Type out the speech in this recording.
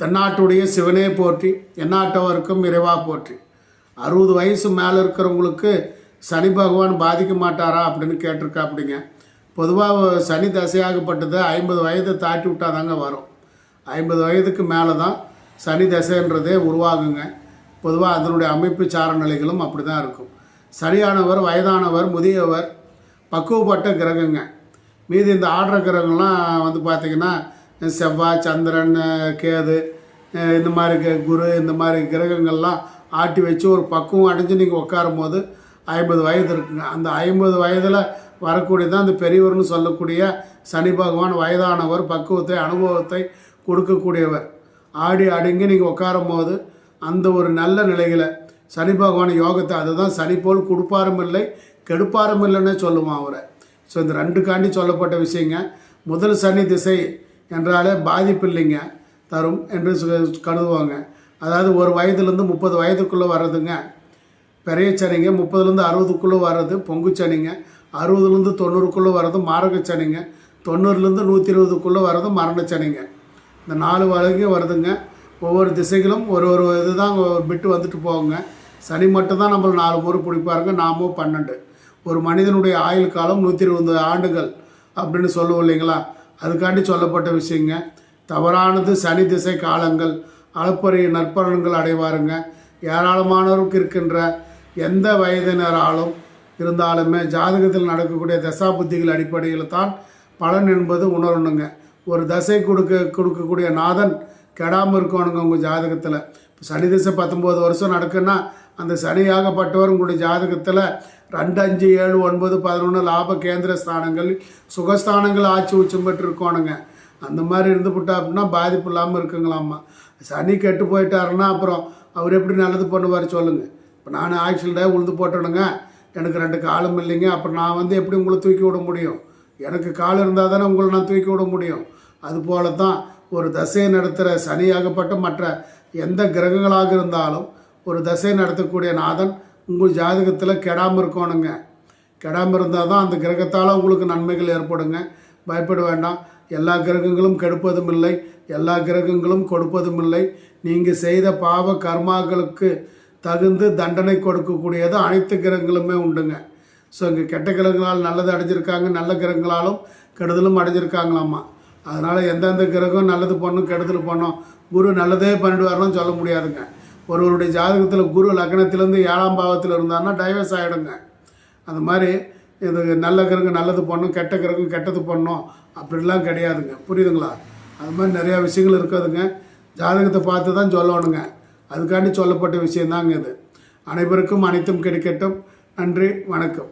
தென்னாட்டுடைய சிவனே போற்றி எந்நாட்டவருக்கும் இறைவா போற்றி. அறுபது வயசு மேலே இருக்கிறவங்களுக்கு சனி பகவான் பாதிக்க மாட்டாரா அப்படின்னு கேட்டிருக்கா அப்படிங்க பொதுவாக சனி தசையாகப்பட்டது ஐம்பது வயதை தாட்டி விட்டால் தாங்க வரும். ஐம்பது வயதுக்கு மேலே தான் சனி தசைன்றதே உருவாகுங்க. பொதுவாக அதனுடைய அமைப்பு சார நிலைகளும் அப்படி தான் இருக்கும். சரியானவர் வயதானவர் முதியவர் பக்குவப்பட்ட கிரகங்க. மீதி இந்த ஆடுற கிரகங்கள்லாம் வந்து பார்த்திங்கன்னா செவ்வாய் சந்திரன் கேது இந்த மாதிரி க- குரு இந்த மாதிரி கிரகங்கள்லாம் ஆட்டி வச்சு ஒரு பக்குவம் அடைஞ்சு நீங்கள் உட்காரும் போது ஐம்பது வயது இருக்குங்க. அந்த ஐம்பது வயதில் வரக்கூடியதான் அந்த பெரியவர்னு சொல்லக்கூடிய சனி பகவான் வயதானவர் பக்குவத்தை அனுபவத்தை கொடுக்கக்கூடியவர். ஆடி அடங்கி நீங்கள் உட்காரும் போது அந்த ஒரு நல்ல நிலையில் சனி பகவான் யோகத்தை அதுதான் சனி போல் கொடுப்பாரும் இல்லை கெடுப்பாரும் இல்லைன்னே சொல்லுவான் அவரை. ஸோ இந்த ரெண்டு காண்டி சொல்லப்பட்ட விஷயங்க. முதல் சனி திசை என்றாலே பாதிப்பு இல்லைங்க தரும் என்று கருதுவாங்க. அதாவது ஒரு வயதுலேருந்து முப்பது வயதுக்குள்ளே வர்றதுங்க பெரிய சனிங்க முப்பதுலேருந்து அறுபதுக்குள்ளே வர்றது பொங்கு சனிங்க அறுபதுலேருந்து தொண்ணூறுக்குள்ளே வர்றது மாரக சனிங்க தொண்ணூறுலேருந்து நூற்றி இருபதுக்குள்ளே வர்றது மரண சனிங்க இந்த நாலு வரைக்கும் வருதுங்க. ஒவ்வொரு திசைகளும் ஒரு ஒரு இதுதான் விட்டு வந்துட்டு போகுங்க. சனி மட்டும்தான் நம்மள நாலு முறை பிடிப்பாருங்க நாமும் பன்னெண்டு. ஒரு மனிதனுடைய ஆயுள் காலம் நூற்றி இருபது ஆண்டுகள் அப்படின்னு சொல்லுவோம் இல்லைங்களா? அதுக்காண்டி சொல்லப்பட்ட விஷயங்க. தவறானது சனி திசை காலங்கள் அளப்பரிய நற்பலன்கள் அடைவாருங்க. ஏராளமானவருக்கு இருக்கின்ற எந்த வயதினராலும் இருந்தாலுமே ஜாதகத்தில் நடக்கக்கூடிய தசா புத்திகள் அடிப்படையில் தான் பலன் என்பது உணரணுங்க. ஒரு தசை கொடுக்க கொடுக்கக்கூடிய நாதன் கெடாமல் இருக்கணுங்க உங்கள் ஜாதகத்தில். இப்போ சனி திசை பத்தொம்போது வருஷம் நடக்குன்னா அந்த சனியாகப்பட்டவர் உங்களுடைய ஜாதகத்தில் ரெண்டு அஞ்சு ஏழு ஒன்பது பதினொன்று லாப கேந்திர ஸ்தானங்கள் சுகஸ்தானங்கள் ஆட்சி உச்சம் பெற்றிருக்கோணுங்க அந்த மாதிரி இருந்துவிட்டா அப்படின்னா பாதிப்பு இல்லாமல் இருக்குங்களாம்மா. சனி கெட்டு போயிட்டாருன்னா அப்புறம் அவர் எப்படி நல்லது பண்ணுவார் சொல்லுங்கள் இப்போ நான் ஆக்சிடெண்ட்டாக உழுது போட்டணுங்க எனக்கு ரெண்டு காலம் இல்லைங்க. அப்புறம் நான் வந்து எப்படி உங்களை தூக்கி விட முடியும்? எனக்கு கால் இருந்தால் தானே உங்களை நான் தூக்கி விட முடியும். அதுபோல தான் ஒரு தசையை நடத்துகிற சனியாகப்பட்ட மற்ற எந்த கிரகங்களாக இருந்தாலும் ஒரு தசையை நடத்தக்கூடிய நாதன் உங்கள் ஜாதகத்தில் கெடாமல் இருக்கணுங்க. கெடாமல் இருந்தால் தான் அந்த கிரகத்தால் உங்களுக்கு நன்மைகள் ஏற்படுங்க. பயப்பட வேண்டாம். எல்லா கிரகங்களும் கெடுப்பதும் இல்லை. எல்லா கிரகங்களும் கொடுப்பதும் இல்லை. நீங்கள் செய்த பாவ கர்மாக்களுக்கு தகுந்து தண்டனை கொடுக்கக்கூடியது அனைத்து கிரகங்களுமே உண்டுங்க. ஸோ இங்கே கெட்ட கிரகங்களால் நல்லது அடைஞ்சிருக்காங்க. நல்ல கிரகங்களாலும் கெடுதலும் அடைஞ்சிருக்காங்களாம்மா அதனால் எந்தெந்த கிரகம் நல்லது பண்ணும் கெடுதல் பண்ணும் குரு நல்லதே பண்ணிடுவாருன்னு சொல்ல முடியாதுங்க. ஒருவருடைய ஜாதகத்தில் குரு லக்னத்திலேருந்து ஏழாம் பாவத்தில் இருந்தாருன்னா டைவர்ஸ் ஆகிடுங்க அந்த மாதிரி இது நல்ல கிரகம் நல்லது பண்ணும் கெட்ட கிரகம் கெட்டது பண்ணும். அப்படிலாம் கிடையாதுங்க. புரியுதுங்களா? அது மாதிரி நிறையா விஷயங்கள் இருக்குதுங்க. ஜாதகத்தை பார்த்து தான் சொல்லணுங்க. அதுக்காண்டி சொல்லப்பட்ட விஷயந்தாங்க இது. அனைவருக்கும் அனைத்தும் கிடைக்கட்டும். நன்றி வணக்கம்.